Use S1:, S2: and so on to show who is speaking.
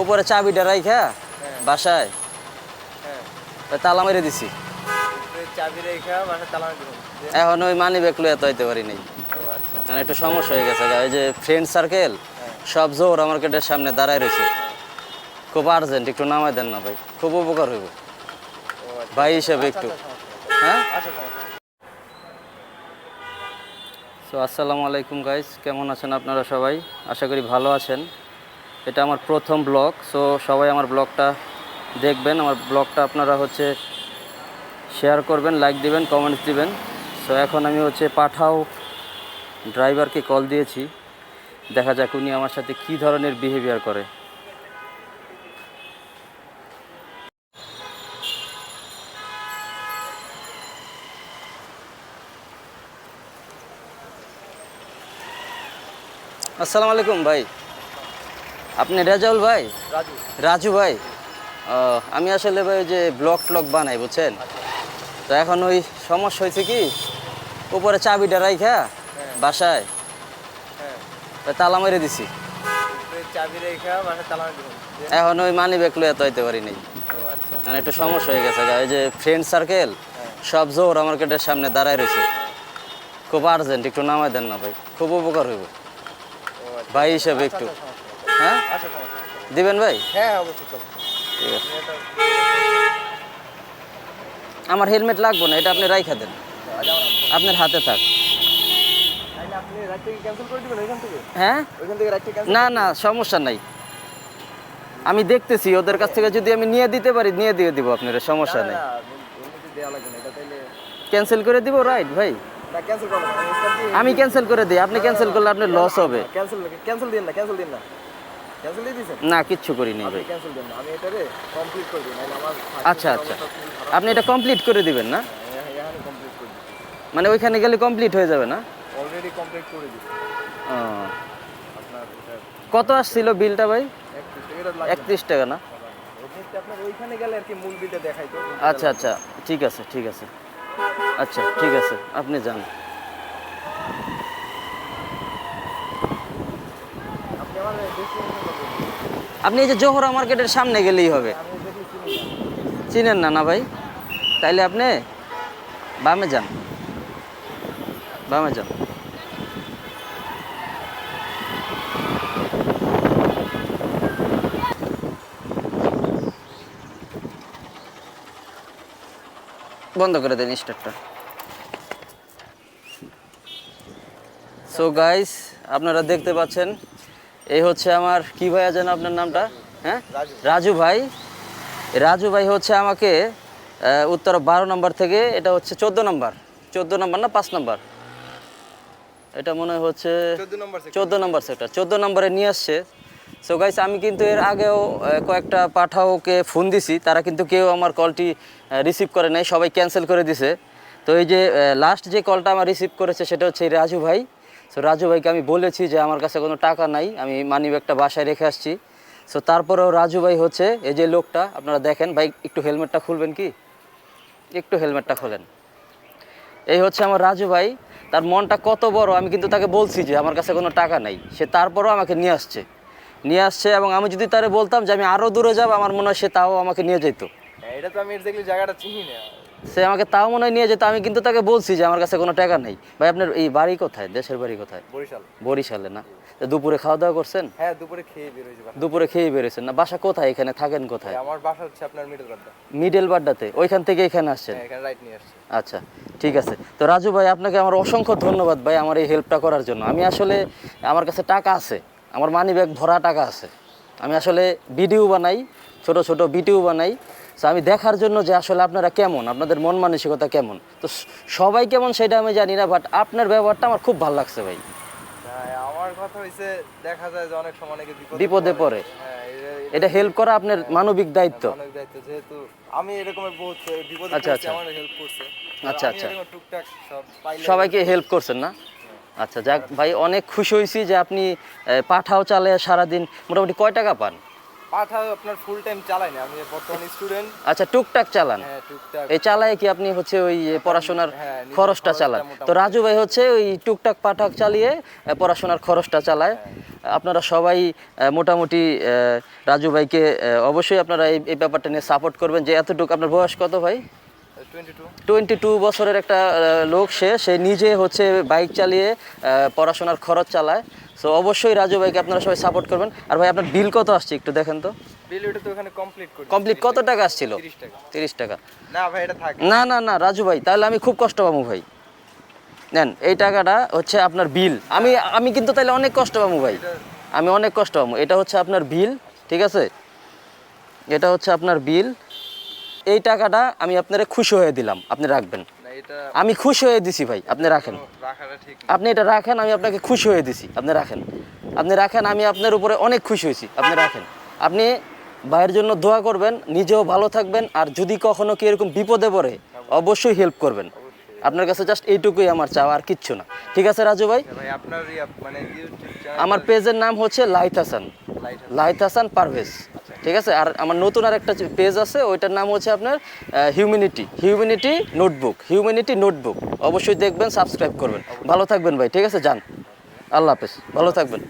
S1: উপরে চাবিটা রাইখা বাসায়।
S2: হ্যাঁ।
S1: তা তালা মেরে দিছি। এখন ওই মানি ব্যাগ লুয়ে তো হইতে পারি নাই।
S2: আচ্ছা।
S1: মানে একটু সমস্যা হয়ে গেছে। ওই যে ফ্রেন্ড সার্কেল সব জোর আমার গেটের সামনে দাঁড়ায় রয়েছে খুব আর্জেন্ট একটু নামাই দেন না ভাই। খুব উপকার হইব।
S2: আচ্ছা।
S1: ভাই হিসেবে একটু। হ্যাঁ?
S2: আচ্ছা নেই।
S1: সো আসসালামু আলাইকুম গাইস কেমন আছেন আপনারা সবাই? আশা করি ভালো আছেন। এটা আমার প্রথম ব্লগ সো সবাই আমার ব্লগটা দেখবেন। আমার ব্লগটা আপনারা হচ্ছে শেয়ার করবেন লাইক দিবেন কমেন্টস দিবেন। সো এখন আমি হচ্ছে পাঠাও ড্রাইভারকে কল দিয়েছি। দেখা যাক উনি আমার সাথে কী ধরনের বিহেভিয়ার করে। আসসালামু আলাইকুম ভাই। আপনি রেজাউল ভাই?
S2: রাজু।
S1: ভাই? আমি আসলে ভাই যে ব্লক ট্লগ বানাই বুঝছেন? তো এখন ওই সমস্যা হয়েছে কি উপরে চাবিটা রাইখা বাসায়।
S2: হ্যাঁ।
S1: তা তালা মেরে দিছি। এখন ওই মানি ব্যাগ লুয়ে তো হইতে পারি নাই।
S2: আচ্ছা।
S1: মানে একটু সমস্যা হয়ে গেছে। ওই যে ফ্রেন্ড সার্কেল সব জোর আমার গেটের সামনে দাঁড়ায় রয়েছে খুব আর্জেন্ট একটু নামাই দেন না ভাই খুব উপকার হইব।
S2: আচ্ছা।
S1: ভাই হিসেবে একটু।
S2: আচ্ছা।
S1: হ্যাঁ?
S2: আচ্ছা
S1: দিবেন ভাই?
S2: হ্যাঁ অবশ্যই চলো
S1: ঠিক আছে। আমার হেলমেট লাগবো না এটা আপনি রাইখা দেন। আপনার হাতে থাক। হ্যাঁ? না না সমস্যা নাই। আমি দেখতেছি ওদের কাছ থেকে যদি আমি নিয়ে দিতে পারি নিয়ে দিয়ে দিব আপনার সমস্যা নেই। ক্যান্সেল করে দিব রাইট ভাই?
S2: আমি
S1: ক্যান্সেল করে দিই আপনি ক্যান্সেল করলে আপনার লস হবে।
S2: ক্যান্সেল ক্যান্সেল দিন না ক্যান্সেল দিন না।
S1: না কিচ্ছু করিনি ভাই। আচ্ছা আচ্ছা। আপনি এটা কমপ্লিট করে দিবেন না?
S2: করে দিই
S1: মানে ওইখানে গেলে কমপ্লিট হয়ে যাবে না?
S2: অলরেডি কমপ্লিট করে
S1: কত আসছিল বিলটা ভাই?
S2: একত্রিশ টাকা
S1: না।
S2: ওইখানে গেলে আর কি মূল বিলটা দেখাই
S1: আচ্ছা আচ্ছা ঠিক আছে ঠিক আছে। আচ্ছা ঠিক আছে আপনি যান।
S2: আপনি আমার।
S1: আপনি এই যে জোহরা মার্কেটের সামনে গেলেই হবে। চিনেন না না ভাই? তাইলে আপনি বামে যান। বামে যান। বন্ধ করে দেন স্টারটা সো গাইস আপনারা দেখতে পাচ্ছেন এই হচ্ছে আমার কি ভাইয়া যেন আপনার নামটা? হ্যাঁ?
S2: রাজু।
S1: ভাই। রাজু ভাই হচ্ছে আমাকে উত্তর বারো নম্বর থেকে এটা হচ্ছে চোদ্দ নম্বর। চোদ্দ নম্বর না পাঁচ নম্বর? এটা মনে হচ্ছে
S2: 14 নম্বর section।
S1: চোদ্দ নম্বর সেক্টর চোদ্দ নম্বরে নিয়ে আসছে। সো গাইস আমি কিন্তু এর আগেও কয়েকটা পাঠাওকে ফোন দিছি। তারা কিন্তু কেউ আমার কলটি রিসিভ করে নাই। সবাই ক্যান্সেল করে দিছে। তো এই যে লাস্ট যে কলটা আমার রিসিভ করেছে সেটা হচ্ছে এই রাজু ভাই। সো রাজু ভাইকে আমি বলেছি যে আমার কাছে কোনো টাকা নাই আমি মানি বাসায় রেখে আসছি। সো তারপরেও রাজু ভাই হচ্ছে এই যে লোকটা আপনারা দেখেন ভাই একটু হেলমেটটা খুলবেন কি? একটু হেলমেটটা খোলেন। এই হচ্ছে আমার রাজু ভাই তার মনটা কত বড় আমি কিন্তু তাকে বলছি যে আমার কাছে কোনো টাকা নাই। সে তারপরও আমাকে নিয়ে আসছে। নিয়ে আসছে এবং আমি যদি তারে বলতাম যে আমি আরও দূরে যাব আমার মনে হয় সে তাও আমাকে নিয়ে যেত
S2: হ্যাঁ, এটা তো আমি জায়গাটা চিনি না।
S1: সে আমাকে তাও মনে হয় নিয়ে যেত আমি কিন্তু তাকে বলছি যে আমার কাছে কোনো টাকা নেই। ভাই আপনার এই বাড়ি কোথায়? দেশের বাড়ি কোথায়?
S2: বরিশাল।
S1: বরিশালে না? দুপুরে খাওয়া দাওয়া করছেন?
S2: হ্যাঁ দুপুরে খেয়ে বের হয়েছে বাসা।
S1: দুপুরে খেয়ে বেরোছেন না? বাসা কোথায় এখানে? থাকেন কোথায়?
S2: আমার বাসা হচ্ছে আপনার মিডল বাড্ডা।
S1: মিডল বাড্ডাতে? ওইখান থেকে এখানে আসছেন?
S2: হ্যাঁ এখানে রাইট নিয়ে আসছি।
S1: আচ্ছা ঠিক আছে। তো রাজু ভাই আপনাকে আমার অসংখ্য ধন্যবাদ ভাই আমার এই হেল্পটা করার জন্য। আমি আসলে আমার কাছে টাকা আছে আমার মানি ব্যাগ ভরা টাকা আছে। আমি আসলে ভিডিও বানাই ছোট ছোট ভিডিও বানাই তো আমি দেখার জন্য যে আসলে আপনারা কেমন আপনাদের মন মানসিকতা কেমন। তো সবাই কেমন সেটা আমি জানি না বাট আপনার ব্যবহারটা আমার খুব ভালো লাগছে ভাই।
S2: হ্যাঁ, আমার কথা হইছে দেখা যায় যে অনেক সময় অনেকে
S1: বিপদে পড়ে।
S2: হ্যাঁ এটা-
S1: হেল্প করা আপনার মানবিক দায়িত্ব।
S2: যেহেতু আমি এরকমের বহুত বিপদে
S1: আচ্ছা, আচ্ছা।
S2: আমার হেল্প করছে।
S1: আচ্ছা, আচ্ছা।
S2: টুকটাক সব
S1: সবাইকে হেল্প করছেন না? আচ্ছা যাক ভাই অনেক খুশি হয়েছি যে আপনি পাঠাও চালে সারাদিন মোটামুটি কয় টাকা পান?
S2: পাঠা আপনার ফুল টাইম চালাই না আমি বর্তমানে স্টুডেন্ট
S1: আচ্ছা টুকটাক চালান?
S2: হ্যাঁ টুকটাক।
S1: এই চালায় কি আপনি হচ্ছে ওই পড়াশোনার
S2: হ্যাঁ,
S1: খরচটা চালান? তো রাজু ভাই হচ্ছে ওই টুকটাক পাঠাক চালিয়ে পড়াশোনার খরচটা চালায়। আপনারা সবাই মোটামুটি রাজু ভাইকে অবশ্যই আপনারা এই ব্যাপারটা নিয়ে সাপোর্ট করবেন। যে এতটুকু আপনার বয়স কত ভাই?
S2: Twenty two?
S1: বছরের একটা লোক সে সে নিজে হচ্ছে বাইক চালিয়ে পড়াশোনার খরচ চালায়। সো অবশ্যই রাজু ভাইকে আপনারা সবাই সাপোর্ট করবেন। আর ভাই আপনার বিল কত আসছে একটু দেখেন তো?
S2: বিল ওটা তো ওখানে কমপ্লিট করি
S1: কমপ্লিট কত টাকা আসছিল?
S2: তিরিশ টাকা।
S1: তিরিশ টাকা।
S2: না ভাই এটা থাক।
S1: না না না রাজু ভাই তাহলে আমি খুব কষ্ট পাবো ভাই। নেন এই টাকাটা হচ্ছে আপনার বিল আমি আমি কিন্তু তাহলে অনেক কষ্ট পাবো ভাই। আমি অনেক কষ্ট পাবো। এটা হচ্ছে আপনার বিল ঠিক আছে? এটা হচ্ছে আপনার বিল এই টাকাটা আমি আপনারে খুশি হয়ে দিলাম আপনি রাখবেন। আমি খুশি হয়ে দিছি ভাই আপনি রাখেন। আপনি এটা রাখেন আমি আপনাকে খুশি হয়ে দিছি আপনি রাখেন। আপনি রাখেন আমি আপনার উপরে অনেক খুশি হয়েছি আপনি রাখেন। আপনি ভাইয়ের জন্য দোয়া করবেন নিজেও ভালো থাকবেন আর যদি কখনো কি এরকম বিপদে পড়ে অবশ্যই হেল্প করবেন। আপনার কাছে জাস্ট এইটুকুই আমার চাওয়া আর কিচ্ছু না। ঠিক আছে রাজু ভাই?
S2: মানে
S1: আমার পেজের নাম হচ্ছে লাইথ হাসান। লাইথ হাসান পারভেজ। ঠিক আছে? আর আমার নতুন আর একটা পেজ আছে, ওইটার নাম হচ্ছে আপনার humanity humanity notebook humanity notebook অবশ্যই দেখবেন সাবস্ক্রাইব করবেন। ভালো থাকবেন ভাই, ঠিক আছে? যান। আল্লাহ হাফেজ। ভালো থাকবেন।